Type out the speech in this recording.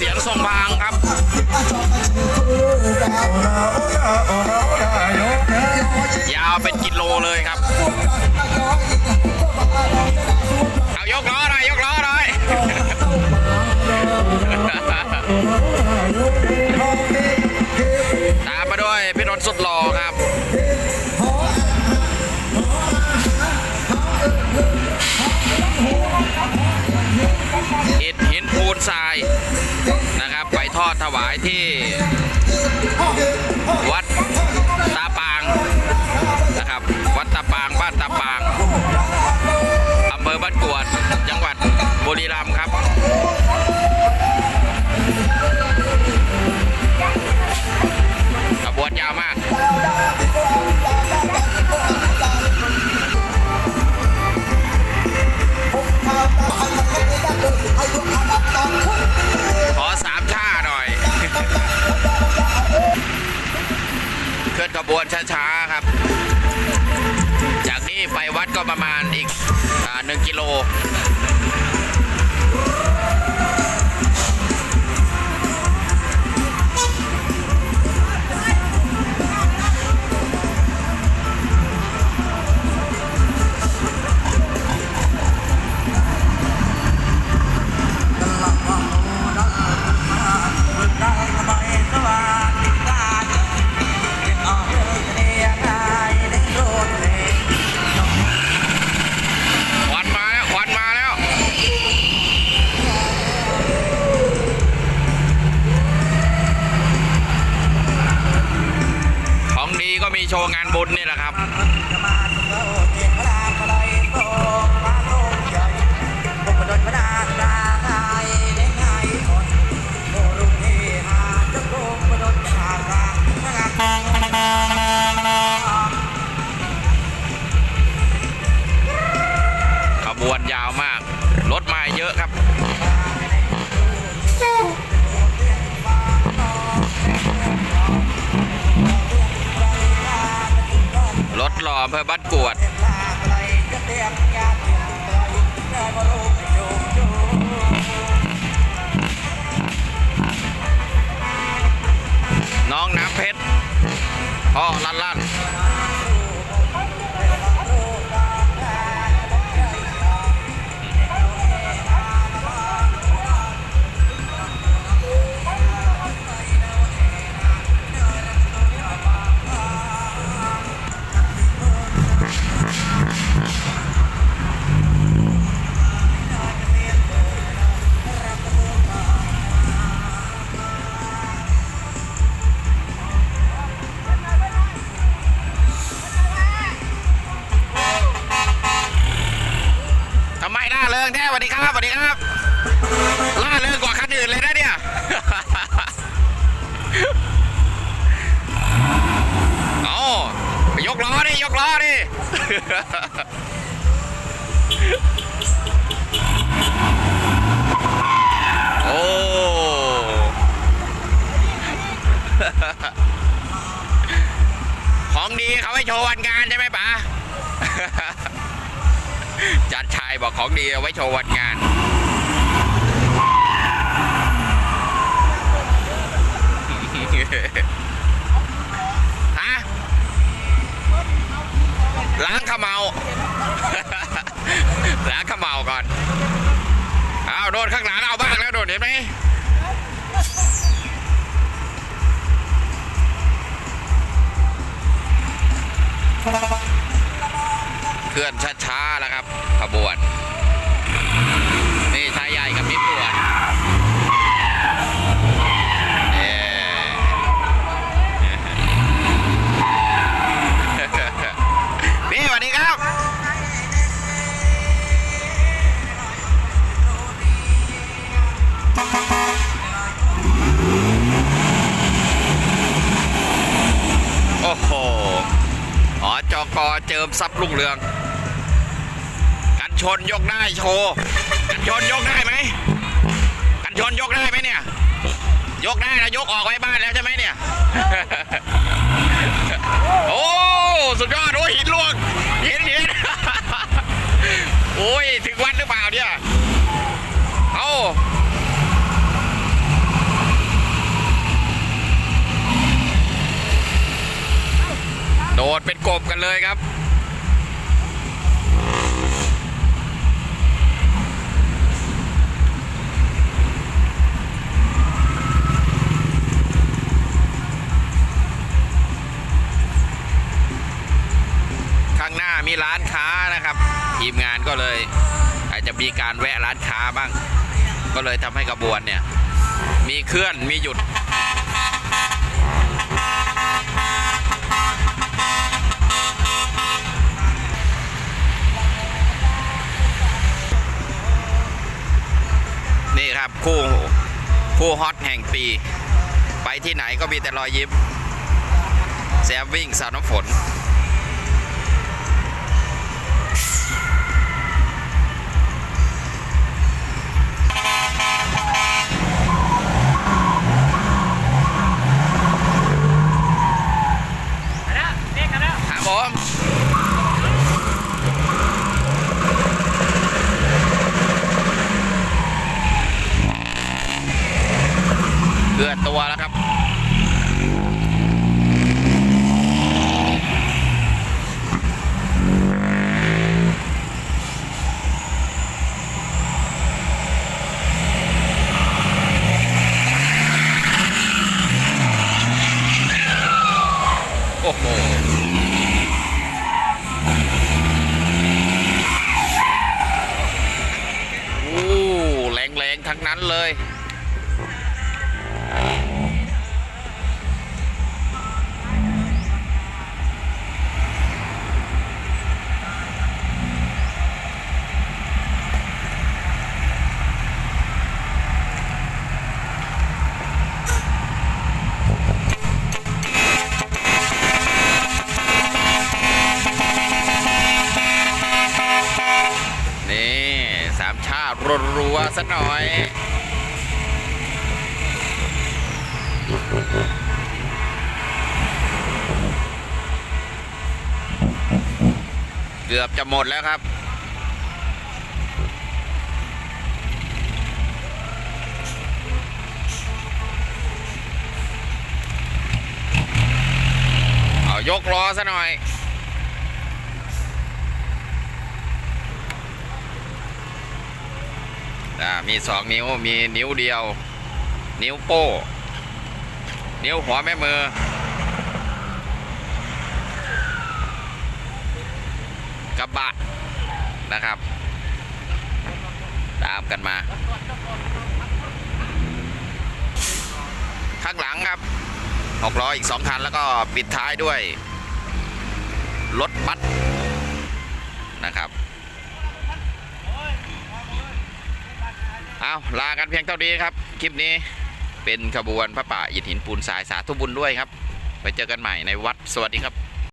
เสียงทรงพางครับยาวเป็นกิโลเลยครับ เอายกล้อหน่อยยกล้อหน่อยตามมาด้วยพี่นนท์สุดหล่อครับอิฐหินปูนทราย ถวายที่ บวนช้าๆครับ จากนี้ไปวัดก็ประมาณอีกหนึ่งกิโล ว์งานบุญนี่แหละครับ อำเภอบ้านกวด น้องน้ำเพชรพ่อลั่นลั่น ดีครับสวัสดีครับ ล่าเริงกว่าคันอื่นเลยนะเนี่ย เอายกล้อดิยกล้อดิโอ้ของดีเขาให้โชว์วันงานใช่ไหมป๋าจัดชายบอกของดีเอาไว้โชว์วันงาน ฮะล้างขมเมาล้างขมเมาก่อนเอาโดนข้างหลังเอาบ้างแล้วโดดเห็นไหมเคลื่อนช้าๆแล้วครับขบวน อเจิมซับลุงเรือง กันชนยกได้โชว์ กันชนยกได้ไหม กันชนยกได้ไหมเนี่ย ยกได้นะยกออกไว้บ้านแล้วใช่ไหมเนี่ย โอ้สุดยอดโอ้หินลวกหินหินโอ้ยถึงวัดหรือเปล่าเนี่ย เอาโดดเป็นกบกันเลยครับ มีร้านค้านะครับทีมงานก็เลย อาจจะมีการแวะร้านค้าบ้าง ก็เลยทำให้กระบวนเนี่ย มีเคลื่อนมีหยุดนี่ครับคู่คู่ฮอตแห่งปี ไปที่ไหนก็มีแต่รอยยิ้มแซมวิ่งสาวน้ำฝน เกือตัวแล้วครับ โอ้โห นี่สามชาติรัวๆซะหน่อยเกือบจะหมดแล้วครับเอายกล้อซะหน่อย อ่า มีสองนิ้ว มีนิ้วเดียว นิ้วโป้ นิ้วหัวแม่มือ กระบะนะครับ ตามกันมา ข้างหลังครับหกล้ออีกสองคัน แล้วก็ปิดท้ายด้วย รถบัสนะครับ เอาลากันเพียงเท่านี้ครับ คลิปนี้เป็นขบวนพระป่าอิฐหินปูนสายสาธุบุญด้วยครับ ไปเจอกันใหม่ในวัดสวัสดีครับ